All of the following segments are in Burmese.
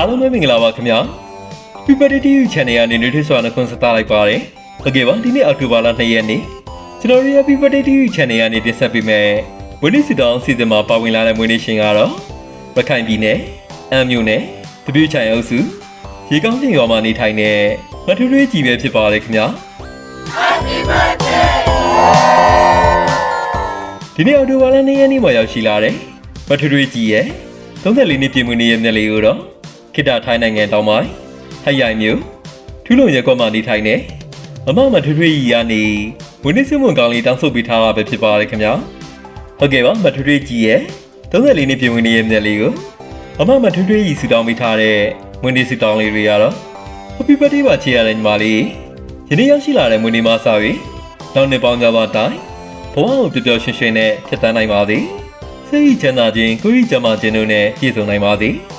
အားလုံးပဲမင်္ဂလာပါခင်ဗျာ Happy Birthday to you channel ကနေနေထွေးစွာနှခွန်းဆက်သလိုက်ပါတယ်ဟုတ်ကဲ့ပါဒီနေ့အောက်တိုဘာလ2ရက်နေ့ကျွန်တော်တို့ Happy Birthday to you channel ကနေတင်ဆက်ပေးမယ်မွေးနေ့စစ်တောင်းစီစဉ်မှာပါဝင်လာတဲ့မွေးနေ့ရှင်ကတော့ရခိုင်ပြည်နယ်အမ်းမြို့နယ်တပြည့်ချိုင်အုပ်စုရေကောင်းတင်ရွာမှာနေထိုင်တဲ့မထွေးထွေးကြီးပဲဖြစ်ပါတယ်ခင်ဗျာဒီနေ့အော်တိုဘာလ2ရက်နေ့မှာရောက်ရှိလာတဲ့မထွေထွေကြီးရဲ့34နှစ်ပြည့်မွေးနေ့ရဲ့မျက်လေးကိုတော့ ခိတ္တထိုင်းနိုင်ငံတောင်ပိုင်းဟရိုင်မြို့ထူးလုံရက်ကွက်မှာနေထိုင်နေအမမထွေထွေကြီးကနေမွေးနေ့စမွန်ကောင်းလေးတောင်းဆိုပေးထားတာပဲဖြစ်ပါတယ်ခင်ဗျာဟုတ်ကဲ့ပါမထွေထွေကြီးရဲ့34နှစ်ပြည့်မွေးနေ့ရဲ့မျက်လေးကိုအမမထွေထွေကြီးဆူတောင်းပေးထားတဲ့မွေးနေ့ဆူတောင်းလေးတွေကတော့ Happy birthday ပါချေရတဲ့ညီမလေးယနေ့ရောက်ရှိလာတဲ့မွေးနေ့မှာစပြီးနောက်နှစ်ပေါင်းကြပါတိုင်းဘဝကိုပျော်ပျော်ရွှင်ရွှင်နဲ့ဖြတ်သန်းနိုင်ပါစေ။စိတ်ချမ်းသာခြင်းကိုယ်ဤကျမ်းမာခြင်းတို့နဲ့ပြည့်စုံနိုင်ပါစေ။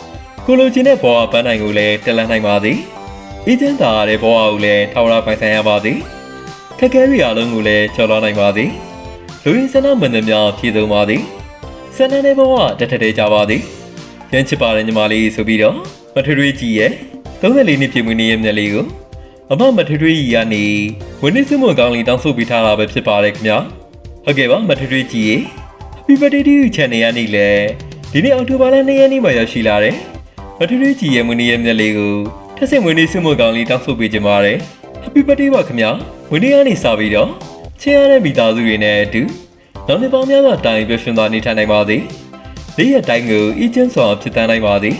ကိုလိုချင်တဲ့ဘဝပန်းနိုင်ကိုလည်းတက်လှမ်းနိုင်ပါစေ။အေးချမ်းသာရတဲ့ဘဝကိုလည်းထောက်ရပိုင်ဆိုင်ရပါစေ။ခက်ခဲတွေအလုံးကိုလည်းကျော်လွှားနိုင်ပါစေ။လူရင်းစနမန္တများပြည့်စုံပါစေ။စနတဲ့ဘဝတက်ထက်တဲ့ကြပါစေ။ပြန်ချစ်ပါတဲ့ညီမလေးဆိုပြီးတော့မထွေထွေကြီးရဲ့34နှစ်ပြည့်မွေးနေ့ရဲ့မျက်လေးကိုအမမထွေထွေကြီးကနေဝင်းနေစမွန်ကောင်းလေးတောင်းဆိုပေးထားတာပဲဖြစ်ပါတယ်ခင်ဗျာ။ဟုတ်ကဲ့ပါမထွေထွေကြီးရေ Happy Birthday to you channel ကနေလေဒီနေ့အောက်တိုဘာလ2ရက်နေ့မှာရောက်ရှိလာတယ် မထွေထွေကြီးရဲ့မွေးနေ့ရဲ့မျက်လေးကိုထက်ဆင့်မွေးနေ့ဆုမွန်ကောင်းလေးတောင်းဆိုပေးကြပါတယ် Happy Birthday ပါခင်ဗျာမွေးနေ့ကနေစပြီးတော့ချစ်ရတဲ့မိသားစုတွေနဲ့အတူနောက်နှစ်ပေါင်းများစွာတိုင်ပျော်ရွှင်စွာနေထိုင်နိုင်ပါစေနေ့ရက်တိုင်းကိုအီကျန်းစွာဖြစ်တန်းနိုင်ပါစေ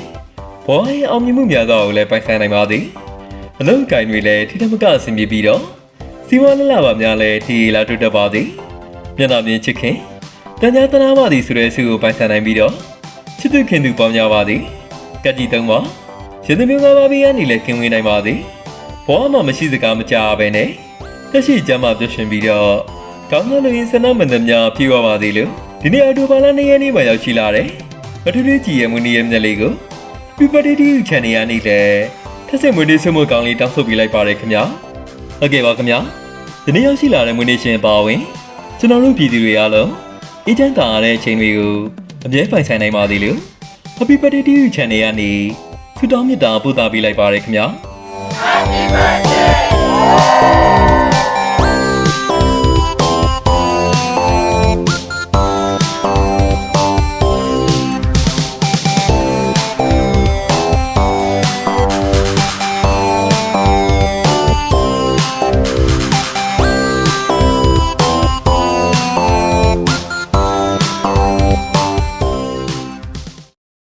ဘဝရဲ့အောင်မြင်မှုများစွာကိုလည်းပိုင်ဆိုင်နိုင်ပါစေအလုံးကိုင်တွေလည်းထိထမကအဆင်ပြေပြီးတော့စီဝါလလပါများလည်းထီလာတွေ့တတ်ပါစေမျက်နှာမြင်ချစ်ခင်တန်ကြာတနာပါသည်ဆိုတဲ့ဆုကိုပိုင်ဆိုင်နိုင်ပြီးတော့ချစ်သူခင်သူပေါင်းများပါသည် ကက်ကြီးသုံးပါရှင်သူမျိုးငါးပါးပြီးကနေလည်းခင်ဝင်နိုင်ပါသည်ဘဝမှာမရှိစကားမကြားပဲနဲ့တက်ရှိကျမ်းမှာပြည့်ရှင်ပြီးတော့ကောင်းသောလူရင်းစနမန္တများပြေဝပါသည်လို့ဒီနေ့အတူပါလာနေရနေ့မှာရောက်ရှိလာတယ်အထူးထူးကြည်ရဲ့မွေးနေ့ရဲ့မျက်လေးကိုပြပတီတီ channel ရနေလေထက်စင်မွေးနေ့ဆုမကောင်းလေးတောင်းဆိုပေးလိုက်ပါတယ်ခင်ဗျာဟုတ်ကဲ့ပါခင်ဗျာဒီနေ့ရောက်ရှိလာတဲ့မွေးနေ့ရှင်ပါဝင်ကျွန်တော်တို့ပြည်သူတွေအားလုံးအေးချမ်းသာရတဲ့အချိန်တွေကိုအမြဲပိုင်ဆိုင်နိုင်ပါသေးလို့ Happy Birthday to you channel ကနေဆုတောင်းမေတ္တာပို့သပေးလိုက်ပါရခင်ဗျာ Happy birthday